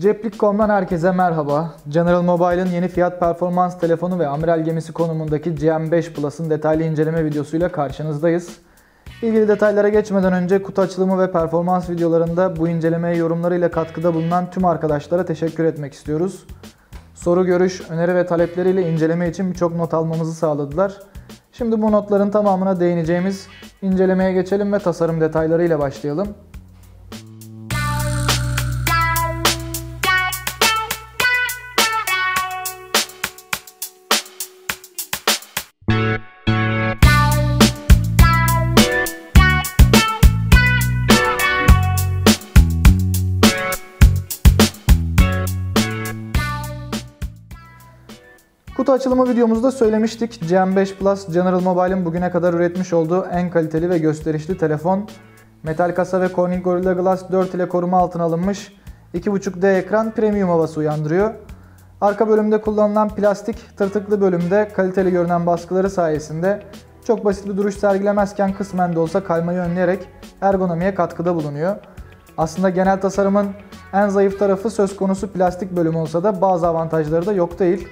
Ceplik.com'dan herkese merhaba. General Mobile'ın yeni fiyat performans telefonu ve amiral gemisi konumundaki GM5 Plus'ın detaylı inceleme videosuyla karşınızdayız. İlgili detaylara geçmeden önce kutu açılımı ve performans videolarında bu incelemeye yorumlarıyla katkıda bulunan tüm arkadaşlara teşekkür etmek istiyoruz. Soru, görüş, öneri ve talepleriyle inceleme için birçok not almamızı sağladılar. Şimdi bu notların tamamına değineceğimiz incelemeye geçelim ve tasarım detaylarıyla başlayalım. Kutu açılımı videomuzda söylemiştik. GM5 Plus General Mobile'in bugüne kadar üretmiş olduğu en kaliteli ve gösterişli telefon. Metal kasa ve Corning Gorilla Glass 4 ile koruma altına alınmış 2.5D ekran premium havası uyandırıyor. Arka bölümde kullanılan plastik tırtıklı bölümde kaliteli görünen baskıları sayesinde çok basit bir duruş sergilemezken kısmen de olsa kaymayı önleyerek ergonomiye katkıda bulunuyor. Aslında genel tasarımın en zayıf tarafı söz konusu plastik bölüm olsa da bazı avantajları da yok değil.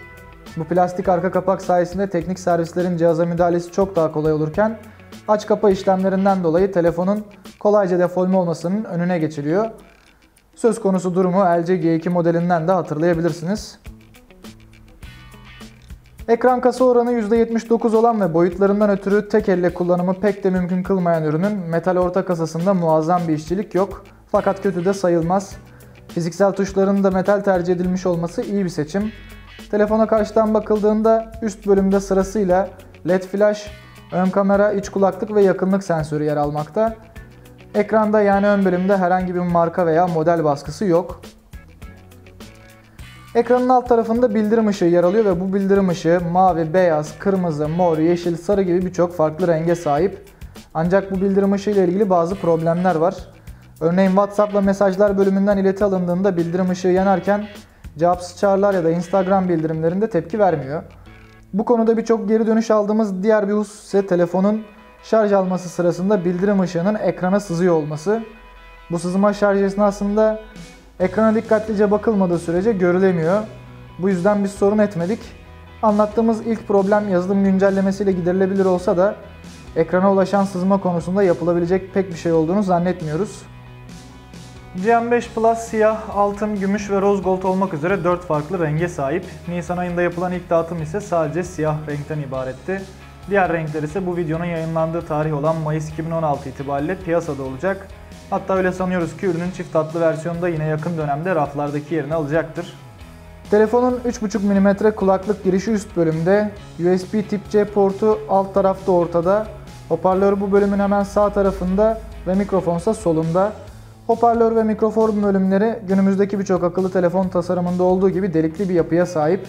Bu plastik arka kapak sayesinde teknik servislerin cihaza müdahalesi çok daha kolay olurken aç kapa işlemlerinden dolayı telefonun kolayca deforme olmasının önüne geçiliyor. Söz konusu durumu LG G2 modelinden de hatırlayabilirsiniz. Ekran kasa oranı %79 olan ve boyutlarından ötürü tek elle kullanımı pek de mümkün kılmayan ürünün metal orta kasasında muazzam bir işçilik yok. Fakat kötü de sayılmaz. Fiziksel tuşların da metal tercih edilmiş olması iyi bir seçim. Telefona karşıdan bakıldığında üst bölümde sırasıyla LED flash, ön kamera, iç kulaklık ve yakınlık sensörü yer almakta. Ekranda yani ön bölümde herhangi bir marka veya model baskısı yok. Ekranın alt tarafında bildirim ışığı yer alıyor ve bu bildirim ışığı mavi, beyaz, kırmızı, mor, yeşil, sarı gibi birçok farklı renge sahip. Ancak bu bildirim ışığı ile ilgili bazı problemler var. Örneğin WhatsApp'la mesajlar bölümünden ileti alındığında bildirim ışığı yanarken cevapsız çağrılar ya da Instagram bildirimlerinde tepki vermiyor. Bu konuda birçok geri dönüş aldığımız diğer bir husus ise telefonun şarj alması sırasında bildirim ışığının ekrana sızıyor olması. Bu sızma şarj esnasında ekrana dikkatlice bakılmadığı sürece görülemiyor. Bu yüzden biz sorun etmedik. Anlattığımız ilk problem yazılım güncellemesiyle giderilebilir olsa da ekrana ulaşan sızma konusunda yapılabilecek pek bir şey olduğunu zannetmiyoruz. GM5 Plus siyah, altın, gümüş ve rose gold olmak üzere 4 farklı renge sahip. Nisan ayında yapılan ilk dağıtım ise sadece siyah renkten ibaretti. Diğer renkler ise bu videonun yayınlandığı tarih olan Mayıs 2016 itibariyle piyasada olacak. Hatta öyle sanıyoruz ki ürünün çift hatlı versiyonu da yine yakın dönemde raflardaki yerini alacaktır. Telefonun 3.5 mm kulaklık girişi üst bölümde, USB tip C portu alt tarafta ortada, hoparlör bu bölümün hemen sağ tarafında ve mikrofonsa solunda. Hoparlör ve mikrofon bölümleri günümüzdeki birçok akıllı telefon tasarımında olduğu gibi delikli bir yapıya sahip.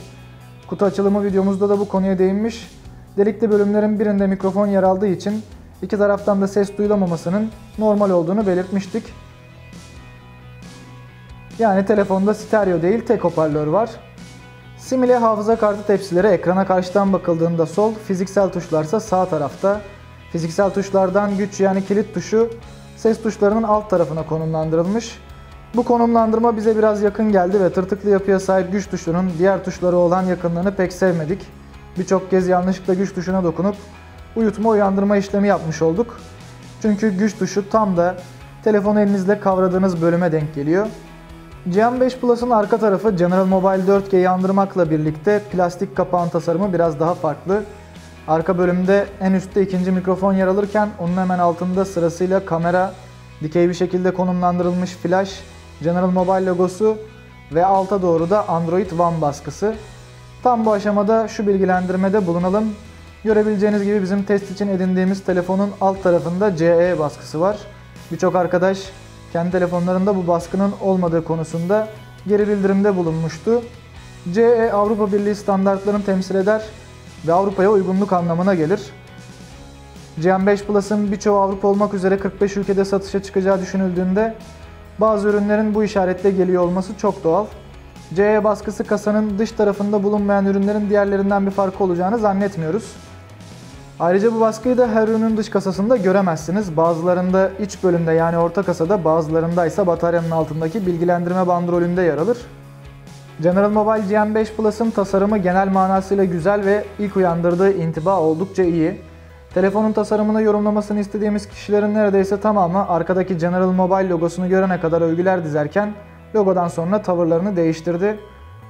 Kutu açılımı videomuzda da bu konuya değinmiş. Delikli bölümlerin birinde mikrofon yer aldığı için iki taraftan da ses duyulamamasının normal olduğunu belirtmiştik. Yani telefonda stereo değil tek hoparlör var. Simile hafıza kartı tepsileri ekrana karşıdan bakıldığında sol, fiziksel tuşlarsa sağ tarafta. Fiziksel tuşlardan güç yani kilit tuşu ses tuşlarının alt tarafına konumlandırılmış. Bu konumlandırma bize biraz yakın geldi ve tırtıklı yapıya sahip güç tuşunun diğer tuşları olan yakınlığını pek sevmedik. Birçok kez yanlışlıkla güç tuşuna dokunup uyutma uyandırma işlemi yapmış olduk. Çünkü güç tuşu tam da telefonu elinizle kavradığınız bölüme denk geliyor. GM5 Plus'ın arka tarafı General Mobile 4G'yi andırmakla birlikte plastik kapağın tasarımı biraz daha farklı. Arka bölümde en üstte ikinci mikrofon yer alırken onun hemen altında sırasıyla kamera, dikey bir şekilde konumlandırılmış flash, General Mobile logosu ve alta doğru da Android One baskısı. Tam bu aşamada şu bilgilendirmede bulunalım. Görebileceğiniz gibi bizim test için edindiğimiz telefonun alt tarafında CE baskısı var. Birçok arkadaş kendi telefonlarında bu baskının olmadığı konusunda geri bildirimde bulunmuştu. CE Avrupa Birliği standartlarını temsil eder ve Avrupa'ya uygunluk anlamına gelir. GM5 Plus'ın birçoğu Avrupa olmak üzere 45 ülkede satışa çıkacağı düşünüldüğünde bazı ürünlerin bu işaretle geliyor olması çok doğal. CE baskısı kasanın dış tarafında bulunmayan ürünlerin diğerlerinden bir farkı olacağını zannetmiyoruz. Ayrıca bu baskıyı da her ürünün dış kasasında göremezsiniz. Bazılarında iç bölümde yani orta kasada bazılarında ise bataryanın altındaki bilgilendirme bandrolünde yer alır. General Mobile GM5 Plus'ın tasarımı genel manasıyla güzel ve ilk uyandırdığı intiba oldukça iyi. Telefonun tasarımını yorumlamasını istediğimiz kişilerin neredeyse tamamı arkadaki General Mobile logosunu görene kadar övgüler dizerken logodan sonra tavırlarını değiştirdi.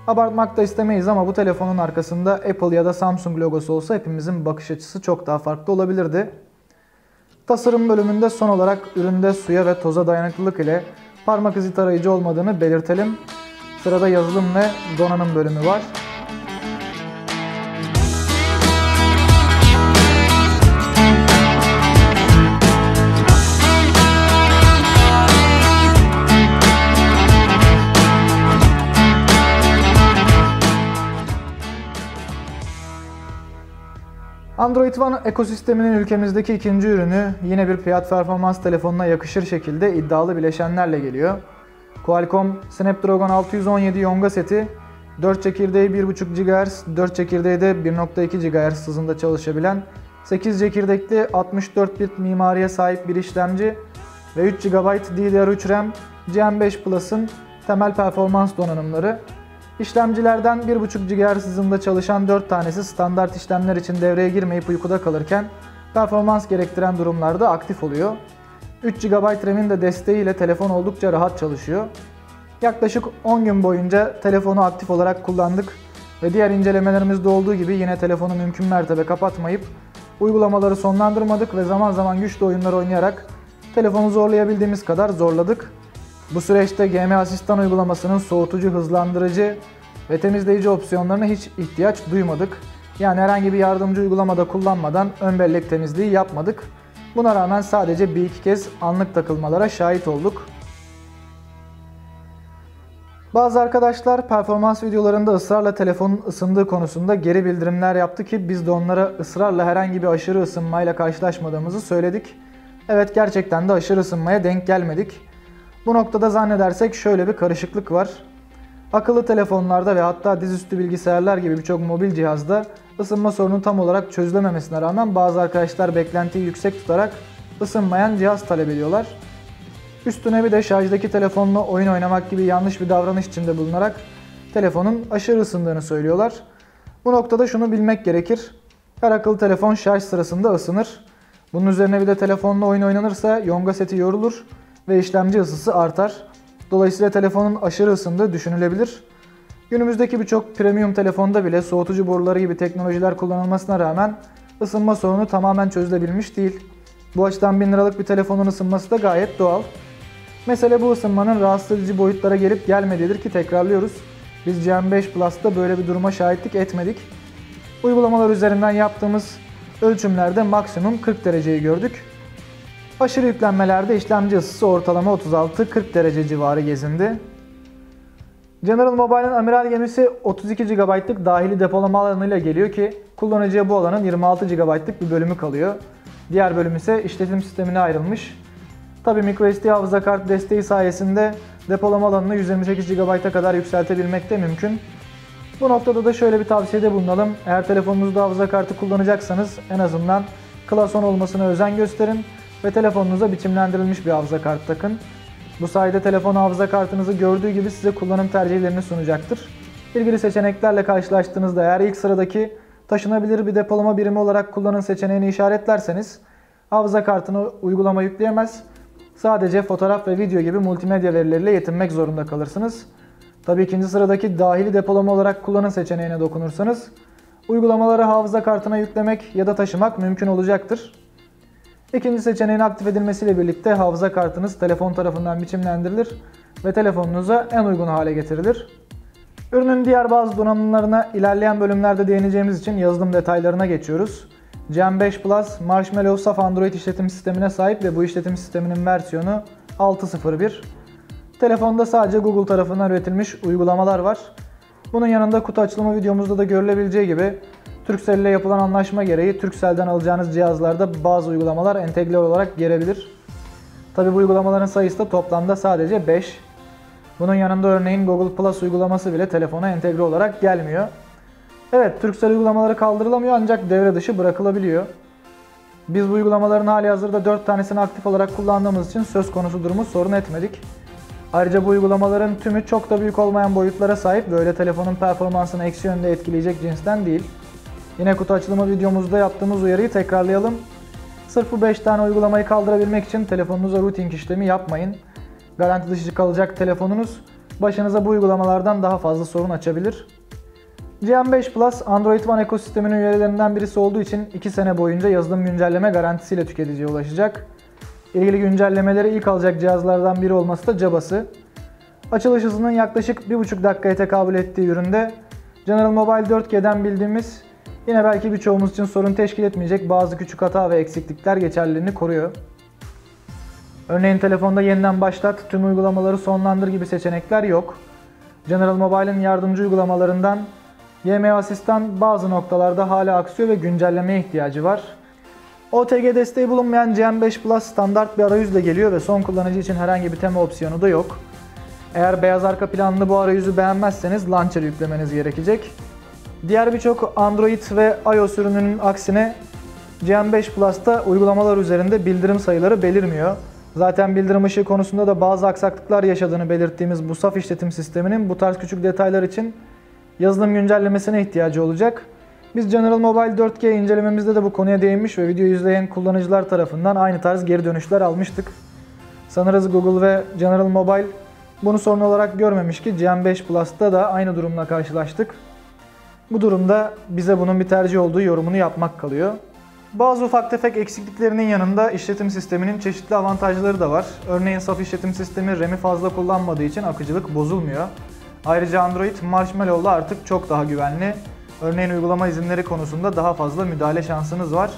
Abartmak da istemeyiz ama bu telefonun arkasında Apple ya da Samsung logosu olsa hepimizin bakış açısı çok daha farklı olabilirdi. Tasarım bölümünde son olarak üründe suya ve toza dayanıklılık ile parmak izi tarayıcı olmadığını belirtelim. Sırada yazılım ve donanım bölümü var. Android One ekosisteminin ülkemizdeki ikinci ürünü yine bir fiyat performans telefonuna yakışır şekilde iddialı bileşenlerle geliyor. Qualcomm Snapdragon 617 Yonga seti 4 çekirdeği 1.5 GHz, 4 çekirdeği de 1.2 GHz hızında çalışabilen 8 çekirdekli 64 bit mimariye sahip bir işlemci ve 3 GB DDR3 RAM GM5 Plus'ın temel performans donanımları. İşlemcilerden 1.5 GHz hızında çalışan 4 tanesi standart işlemler için devreye girmeyip uykuda kalırken performans gerektiren durumlarda aktif oluyor. 3 GB RAM'in de desteğiyle telefon oldukça rahat çalışıyor. Yaklaşık 10 gün boyunca telefonu aktif olarak kullandık ve diğer incelemelerimizde olduğu gibi yine telefonu mümkün mertebe kapatmayıp uygulamaları sonlandırmadık ve zaman zaman güçlü oyunlar oynayarak telefonu zorlayabildiğimiz kadar zorladık. Bu süreçte GM Asistan uygulamasının soğutucu, hızlandırıcı ve temizleyici opsiyonlarına hiç ihtiyaç duymadık. Yani herhangi bir yardımcı uygulamada kullanmadan ön bellek temizliği yapmadık. Buna rağmen sadece bir iki kez anlık takılmalara şahit olduk. Bazı arkadaşlar performans videolarında ısrarla telefonun ısındığı konusunda geri bildirimler yaptı ki biz de onlara ısrarla herhangi bir aşırı ısınmayla karşılaşmadığımızı söyledik. Evet gerçekten de aşırı ısınmaya denk gelmedik. Bu noktada zannedersek şöyle bir karışıklık var. Akıllı telefonlarda ve hatta dizüstü bilgisayarlar gibi birçok mobil cihazda ısınma sorunu tam olarak çözülememesine rağmen bazı arkadaşlar beklentiyi yüksek tutarak ısınmayan cihaz talep ediyorlar. Üstüne bir de şarjdaki telefonla oyun oynamak gibi yanlış bir davranış içinde bulunarak telefonun aşırı ısındığını söylüyorlar. Bu noktada şunu bilmek gerekir. Her akıllı telefon şarj sırasında ısınır. Bunun üzerine bir de telefonla oyun oynanırsa yonga seti yorulur ve işlemci ısısı artar. Dolayısıyla telefonun aşırı ısındığı düşünülebilir. Günümüzdeki birçok premium telefonda bile soğutucu boruları gibi teknolojiler kullanılmasına rağmen ısınma sorunu tamamen çözülebilmiş değil. Bu açıdan 1000 liralık bir telefonun ısınması da gayet doğal. Mesele bu ısınmanın rahatsız edici boyutlara gelip gelmediğidir ki tekrarlıyoruz. Biz GM5 Plus'ta böyle bir duruma şahitlik etmedik. Uygulamalar üzerinden yaptığımız ölçümlerde maksimum 40 dereceyi gördük. Aşırı yüklenmelerde işlemci ısısı ortalama 36-40 derece civarı gezindi. General Mobile'ın amiral gemisi 32 GB'lık dahili depolama alanıyla geliyor ki kullanıcıya bu alanın 26 GB'lık bir bölümü kalıyor. Diğer bölüm ise işletim sistemine ayrılmış. Tabi microSD hafıza kart desteği sayesinde depolama alanını 128 GB'a kadar yükseltebilmek de mümkün. Bu noktada da şöyle bir tavsiyede bulunalım. Eğer telefonunuzda hafıza kartı kullanacaksanız en azından Class 10 olmasına özen gösterin ve telefonunuza biçimlendirilmiş bir hafıza kartı takın. Bu sayede telefon hafıza kartınızı gördüğü gibi size kullanım tercihlerini sunacaktır. İlgili seçeneklerle karşılaştığınızda eğer ilk sıradaki taşınabilir bir depolama birimi olarak kullanın seçeneğini işaretlerseniz hafıza kartını uygulama yükleyemez. Sadece fotoğraf ve video gibi multimedya verileriyle yetinmek zorunda kalırsınız. Tabii ikinci sıradaki dahili depolama olarak kullanın seçeneğine dokunursanız uygulamaları hafıza kartına yüklemek ya da taşımak mümkün olacaktır. İkinci seçeneğin aktif edilmesiyle birlikte hafıza kartınız telefon tarafından biçimlendirilir ve telefonunuza en uygun hale getirilir. Ürünün diğer bazı donanımlarına ilerleyen bölümlerde değineceğimiz için yazılım detaylarına geçiyoruz. Gen 5 Plus Marshmallow saf Android işletim sistemine sahip ve bu işletim sisteminin versiyonu 6.01. Telefonda sadece Google tarafından üretilmiş uygulamalar var. Bunun yanında kutu açılımı videomuzda da görülebileceği gibi Turkcell ile yapılan anlaşma gereği Turkcell'den alacağınız cihazlarda bazı uygulamalar entegre olarak gelebilir. Tabi bu uygulamaların sayısı da toplamda sadece 5. Bunun yanında örneğin Google Plus uygulaması bile telefona entegre olarak gelmiyor. Evet, Turkcell uygulamaları kaldırılamıyor ancak devre dışı bırakılabiliyor. Biz bu uygulamaların hali hazırda 4 tanesini aktif olarak kullandığımız için söz konusu durumu sorun etmedik. Ayrıca bu uygulamaların tümü çok da büyük olmayan boyutlara sahip ve öyle telefonun performansını eksi yönde etkileyecek cinsten değil. Yine kutu açılımı videomuzda yaptığımız uyarıyı tekrarlayalım. Sırf bu 5 tane uygulamayı kaldırabilmek için telefonunuza routing işlemi yapmayın. Garanti dışı kalacak telefonunuz başınıza bu uygulamalardan daha fazla sorun açabilir. GM5 Plus Android One ekosisteminin üyelerinden birisi olduğu için 2 sene boyunca yazılım güncelleme garantisiyle tüketiciye ulaşacak. İlgili güncellemeleri ilk alacak cihazlardan biri olması da cabası. Açılış hızının yaklaşık 1,5 dakikaya tekabül ettiği üründe General Mobile 4G'den bildiğimiz yine belki birçoğumuz için sorun teşkil etmeyecek bazı küçük hata ve eksiklikler geçerliliğini koruyor. Örneğin telefonda yeniden başlat, tüm uygulamaları sonlandır gibi seçenekler yok. General Mobile'in yardımcı uygulamalarından YM Asistan bazı noktalarda hala aksıyor ve güncellemeye ihtiyacı var. OTG desteği bulunmayan GM5 Plus standart bir arayüzle geliyor ve son kullanıcı için herhangi bir tema opsiyonu da yok. Eğer beyaz arka planlı bu arayüzü beğenmezseniz Launcher yüklemeniz gerekecek. Diğer birçok Android ve iOS ürününün aksine GM5 Plus'ta uygulamalar üzerinde bildirim sayıları belirmiyor. Zaten bildirim ışığı konusunda da bazı aksaklıklar yaşadığını belirttiğimiz bu saf işletim sisteminin bu tarz küçük detaylar için yazılım güncellemesine ihtiyacı olacak. Biz General Mobile 4G incelememizde de bu konuya değinmiş ve videoyu izleyen kullanıcılar tarafından aynı tarz geri dönüşler almıştık. Sanırız Google ve General Mobile bunu sorun olarak görmemiş ki GM5 Plus'ta da aynı durumla karşılaştık. Bu durumda bize bunun bir tercih olduğu yorumunu yapmak kalıyor. Bazı ufak tefek eksikliklerinin yanında işletim sisteminin çeşitli avantajları da var. Örneğin saf işletim sistemi RAM'i fazla kullanmadığı için akıcılık bozulmuyor. Ayrıca Android Marshmallow'la artık çok daha güvenli. Örneğin uygulama izinleri konusunda daha fazla müdahale şansınız var.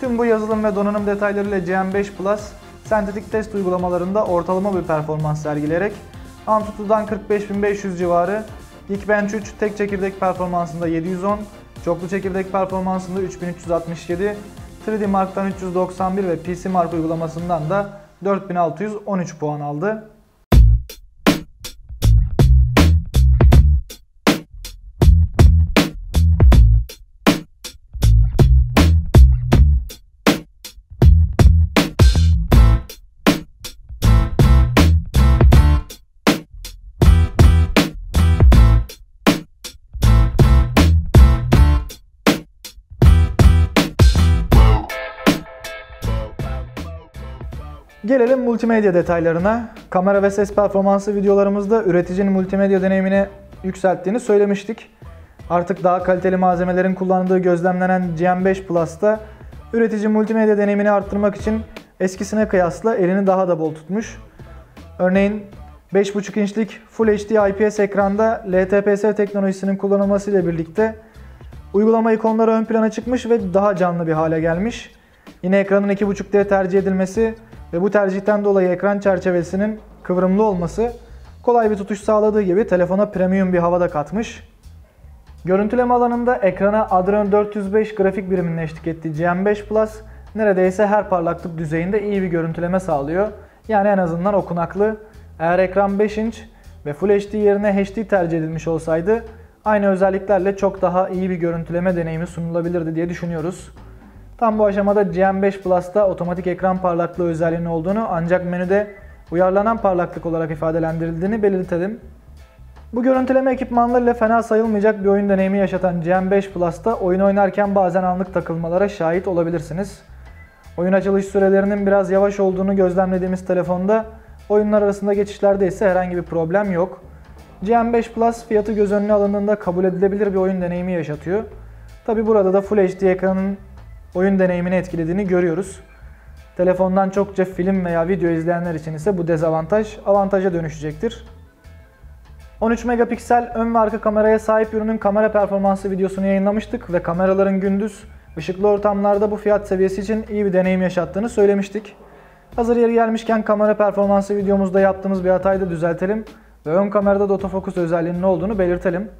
Tüm bu yazılım ve donanım detaylarıyla GM5 Plus sentetik test uygulamalarında ortalama bir performans sergileyerek Antutu'dan 45500 civarı, Geekbench 3 tek çekirdek performansında 710, çoklu çekirdek performansında 3367, 3D Mark'tan 391 ve PC Mark uygulamasından da 4613 puan aldı. Gelelim multimedya detaylarına. Kamera ve ses performansı videolarımızda üreticinin multimedya deneyimini yükselttiğini söylemiştik. Artık daha kaliteli malzemelerin kullanıldığı gözlemlenen GM5 Plus'ta üretici multimedya deneyimini arttırmak için eskisine kıyasla elini daha da bol tutmuş. Örneğin 5.5 inçlik Full HD IPS ekranda LTPS teknolojisinin kullanılmasıyla birlikte uygulama ikonları ön plana çıkmış ve daha canlı bir hale gelmiş. Yine ekranın 2.5D tercih edilmesi ve bu tercihten dolayı ekran çerçevesinin kıvrımlı olması kolay bir tutuş sağladığı gibi telefona premium bir havada katmış. Görüntüleme alanında ekrana Adreno 405 grafik biriminin eşlik ettiği GM5 Plus neredeyse her parlaklık düzeyinde iyi bir görüntüleme sağlıyor. Yani en azından okunaklı. Eğer ekran 5 inç ve Full HD yerine HD tercih edilmiş olsaydı aynı özelliklerle çok daha iyi bir görüntüleme deneyimi sunulabilirdi diye düşünüyoruz. Tam bu aşamada GM5 Plus'ta otomatik ekran parlaklığı özelliğinin olduğunu ancak menüde uyarlanan parlaklık olarak ifadelendirildiğini belirtelim. Bu görüntüleme ekipmanlarıyla fena sayılmayacak bir oyun deneyimi yaşatan GM5 Plus'ta oyun oynarken bazen anlık takılmalara şahit olabilirsiniz. Oyun açılış sürelerinin biraz yavaş olduğunu gözlemlediğimiz telefonda oyunlar arasında geçişlerde ise herhangi bir problem yok. GM5 Plus fiyatı göz önüne alındığında kabul edilebilir bir oyun deneyimi yaşatıyor. Tabi burada da Full HD ekranın oyun deneyimini etkilediğini görüyoruz. Telefondan çokça film veya video izleyenler için ise bu dezavantaj avantaja dönüşecektir. 13 megapiksel ön ve arka kameraya sahip ürünün kamera performansı videosunu yayınlamıştık ve kameraların gündüz ışıklı ortamlarda bu fiyat seviyesi için iyi bir deneyim yaşattığını söylemiştik. Hazır yeri gelmişken kamera performansı videomuzda yaptığımız bir hatayı da düzeltelim ve ön kamerada da otofokus özelliğinin olduğunu belirtelim.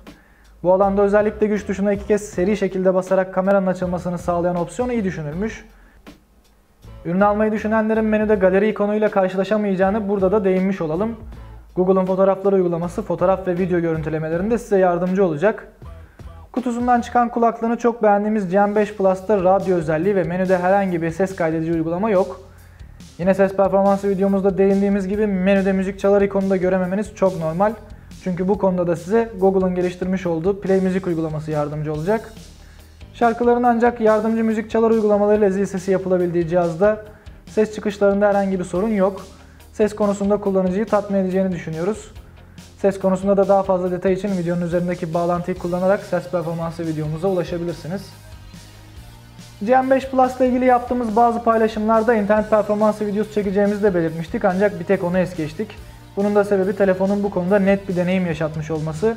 Bu alanda özellikle güç tuşuna iki kez seri şekilde basarak kameranın açılmasını sağlayan opsiyon iyi düşünülmüş. Ürün almayı düşünenlerin menüde galeri ikonuyla karşılaşamayacağını burada da değinmiş olalım. Google'un fotoğraflar uygulaması fotoğraf ve video görüntülemelerinde size yardımcı olacak. Kutusundan çıkan kulaklığını çok beğendiğimiz Gen 5 Plus'ta radyo özelliği ve menüde herhangi bir ses kaydedici uygulama yok. Yine ses performansı videomuzda değindiğimiz gibi menüde müzik çalar ikonu da görememeniz çok normal. Çünkü bu konuda da size Google'ın geliştirmiş olduğu Play Müzik uygulaması yardımcı olacak. Şarkıların ancak yardımcı müzik çalar uygulamalarıyla zil sesi yapılabildiği cihazda ses çıkışlarında herhangi bir sorun yok. Ses konusunda kullanıcıyı tatmin edeceğini düşünüyoruz. Ses konusunda da daha fazla detay için videonun üzerindeki bağlantıyı kullanarak ses performansı videomuza ulaşabilirsiniz. GM5 Plus ile ilgili yaptığımız bazı paylaşımlarda internet performansı videosu çekeceğimizi de belirtmiştik ancak bir tek onu es geçtik. Bunun da sebebi telefonun bu konuda net bir deneyim yaşatmış olması.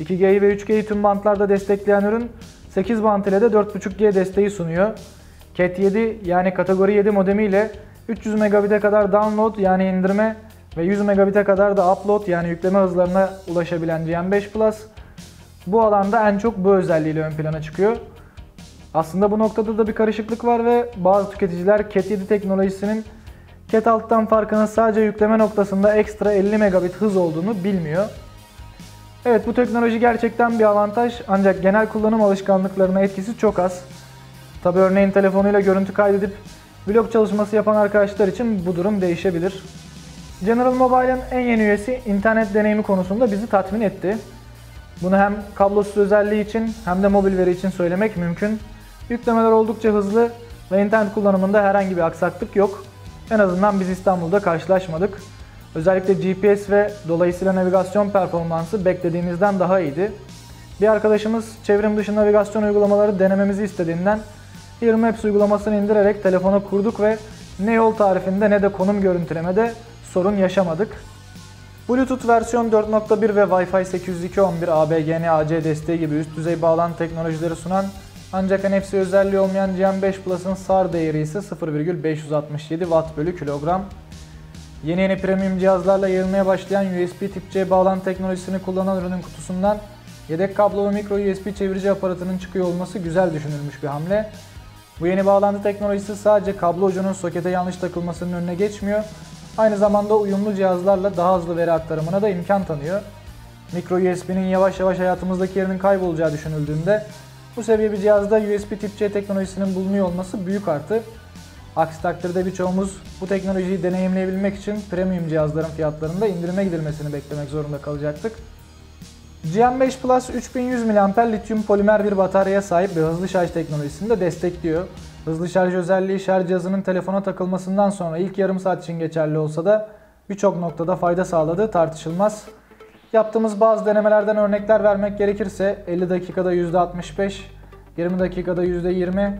2G'yi ve 3G'yi tüm bantlarda destekleyen ürün 8 bant ile de 4.5G desteği sunuyor. Cat 7 yani kategori 7 modemi ile 300 megabit'e kadar download yani indirme ve 100 megabit'e kadar da upload yani yükleme hızlarına ulaşabilen GM5 Plus bu alanda en çok bu özelliğiyle ön plana çıkıyor. Aslında bu noktada da bir karışıklık var ve bazı tüketiciler Cat 7 teknolojisinin Cat 6'dan farkının sadece yükleme noktasında ekstra 50 megabit hız olduğunu bilmiyor. Evet bu teknoloji gerçekten bir avantaj ancak genel kullanım alışkanlıklarına etkisi çok az. Tabi örneğin telefonuyla görüntü kaydedip vlog çalışması yapan arkadaşlar için bu durum değişebilir. General Mobile'ın en yeni üyesi internet deneyimi konusunda bizi tatmin etti. Bunu hem kablosuz özelliği için hem de mobil veri için söylemek mümkün. Yüklemeler oldukça hızlı ve internet kullanımında herhangi bir aksaklık yok. En azından biz İstanbul'da karşılaşmadık. Özellikle GPS ve dolayısıyla navigasyon performansı beklediğimizden daha iyiydi. Bir arkadaşımız çevrim dışı navigasyon uygulamaları denememizi istediğinden Here Maps uygulamasını indirerek telefona kurduk ve ne yol tarifinde ne de konum görüntülemede sorun yaşamadık. Bluetooth versiyon 4.1 ve Wi-Fi 802.11 ABGN AC desteği gibi üst düzey bağlantı teknolojileri sunan ancak NFC özelliği olmayan GM5 Plus'ın SAR değeri ise 0,567 Watt bölü kilogram. Yeni yeni premium cihazlarla yayılmaya başlayan USB tip C bağlantı teknolojisini kullanan ürünün kutusundan yedek kablo ve micro USB çevirici aparatının çıkıyor olması güzel düşünülmüş bir hamle. Bu yeni bağlantı teknolojisi sadece kablo ucunun sokete yanlış takılmasının önüne geçmiyor, aynı zamanda uyumlu cihazlarla daha hızlı veri aktarımına da imkan tanıyor. Micro USB'nin yavaş yavaş hayatımızdaki yerinin kaybolacağı düşünüldüğünde bu seviye bir cihazda USB tip C teknolojisinin bulunuyor olması büyük artı. Aksi takdirde birçoğumuz bu teknolojiyi deneyimleyebilmek için premium cihazların fiyatlarında indirime gidilmesini beklemek zorunda kalacaktık. GM5 Plus 3100 mAh lityum polimer bir bataryaya sahip ve hızlı şarj teknolojisini de destekliyor. Hızlı şarj özelliği şarj cihazının telefona takılmasından sonra ilk yarım saat için geçerli olsa da birçok noktada fayda sağladığı tartışılmaz. Yaptığımız bazı denemelerden örnekler vermek gerekirse 50 dakikada %65, 20 dakikada %20,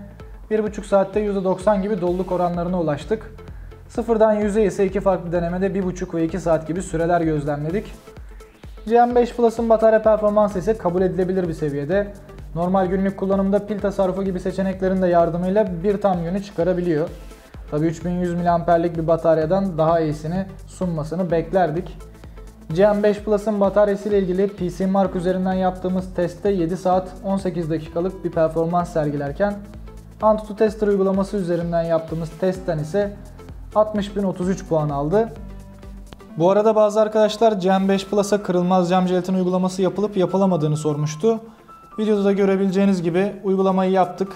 1,5 saatte %90 gibi doluluk oranlarına ulaştık. Sıfırdan 100'e ise iki farklı denemede 1,5 ve 2 saat gibi süreler gözlemledik. GM5 Plus'ın batarya performansı ise kabul edilebilir bir seviyede. Normal günlük kullanımda pil tasarrufu gibi seçeneklerin de yardımıyla bir tam günü çıkarabiliyor. Tabi 3100 mAh'lik bir bataryadan daha iyisini sunmasını beklerdik. GM5 Plus'ın bataryası ile ilgili PC Mark üzerinden yaptığımız testte 7 saat 18 dakikalık bir performans sergilerken Antutu Tester uygulaması üzerinden yaptığımız testten ise 60.033 puan aldı. Bu arada bazı arkadaşlar GM5 Plus'a kırılmaz cam jelatin uygulaması yapılıp yapılamadığını sormuştu. Videoda da görebileceğiniz gibi uygulamayı yaptık.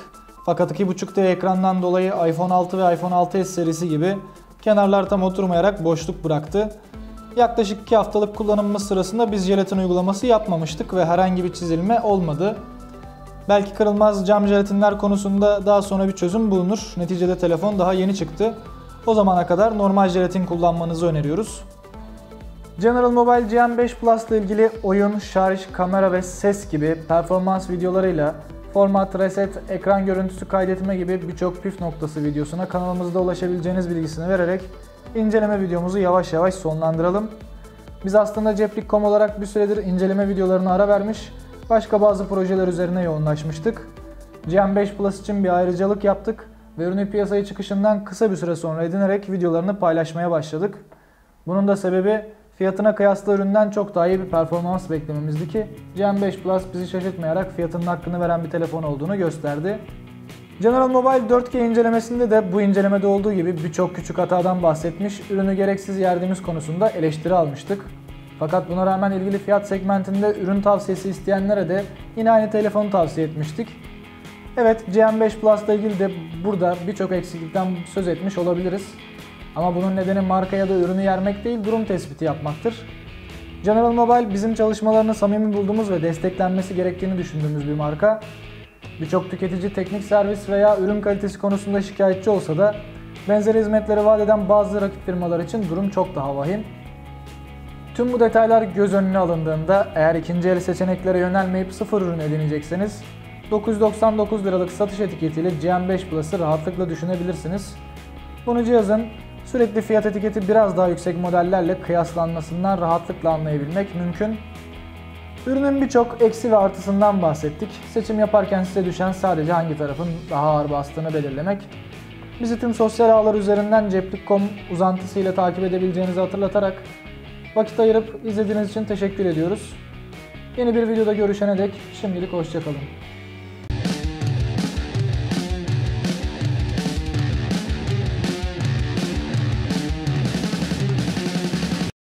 Fakat 2.5D ekrandan dolayı iPhone 6 ve iPhone 6s serisi gibi kenarlar tam oturmayarak boşluk bıraktı. Yaklaşık 2 haftalık kullanımımız sırasında biz jelatin uygulaması yapmamıştık ve herhangi bir çizilme olmadı. Belki kırılmaz cam jelatinler konusunda daha sonra bir çözüm bulunur. Neticede telefon daha yeni çıktı. O zamana kadar normal jelatin kullanmanızı öneriyoruz. General Mobile GM5 Plus ile ilgili oyun, şarj, kamera ve ses gibi performans videolarıyla format, reset, ekran görüntüsü kaydetme gibi birçok püf noktası videosuna kanalımızda ulaşabileceğiniz bilgisini vererek inceleme videomuzu yavaş yavaş sonlandıralım. Biz aslında Ceplik.com olarak bir süredir inceleme videolarına ara vermiş, başka bazı projeler üzerine yoğunlaşmıştık. GM5 Plus için bir ayrıcalık yaptık ve ürünü piyasaya çıkışından kısa bir süre sonra edinerek videolarını paylaşmaya başladık. Bunun da sebebi fiyatına kıyasla üründen çok daha iyi bir performans beklememizdi ki GM5 Plus bizi şaşırtmayarak fiyatının hakkını veren bir telefon olduğunu gösterdi. General Mobile 4K incelemesinde de bu incelemede olduğu gibi birçok küçük hatadan bahsetmiş, ürünü gereksiz yerdiğimiz konusunda eleştiri almıştık. Fakat buna rağmen ilgili fiyat segmentinde ürün tavsiyesi isteyenlere de yine aynı telefonu tavsiye etmiştik. Evet GM5 Plus ile ilgili de burada birçok eksiklikten söz etmiş olabiliriz. Ama bunun nedeni marka ya da ürünü yermek değil durum tespiti yapmaktır. General Mobile bizim çalışmalarını samimi bulduğumuz ve desteklenmesi gerektiğini düşündüğümüz bir marka. Birçok tüketici teknik servis veya ürün kalitesi konusunda şikayetçi olsa da benzeri hizmetleri vaat eden bazı rakip firmalar için durum çok daha vahim. Tüm bu detaylar göz önüne alındığında eğer ikinci el seçeneklere yönelmeyip sıfır ürün edinecekseniz 999 liralık satış etiketiyle GM5 Plus'ı rahatlıkla düşünebilirsiniz. Bunu cihazın sürekli fiyat etiketi biraz daha yüksek modellerle kıyaslanmasından rahatlıkla anlayabilmek mümkün. Ürünün birçok eksi ve artısından bahsettik. Seçim yaparken size düşen sadece hangi tarafın daha ağır bastığını belirlemek. Bizi tüm sosyal ağlar üzerinden ceplik.com uzantısıyla takip edebileceğinizi hatırlatarak vakit ayırıp izlediğiniz için teşekkür ediyoruz. Yeni bir videoda görüşene dek şimdilik hoşçakalın.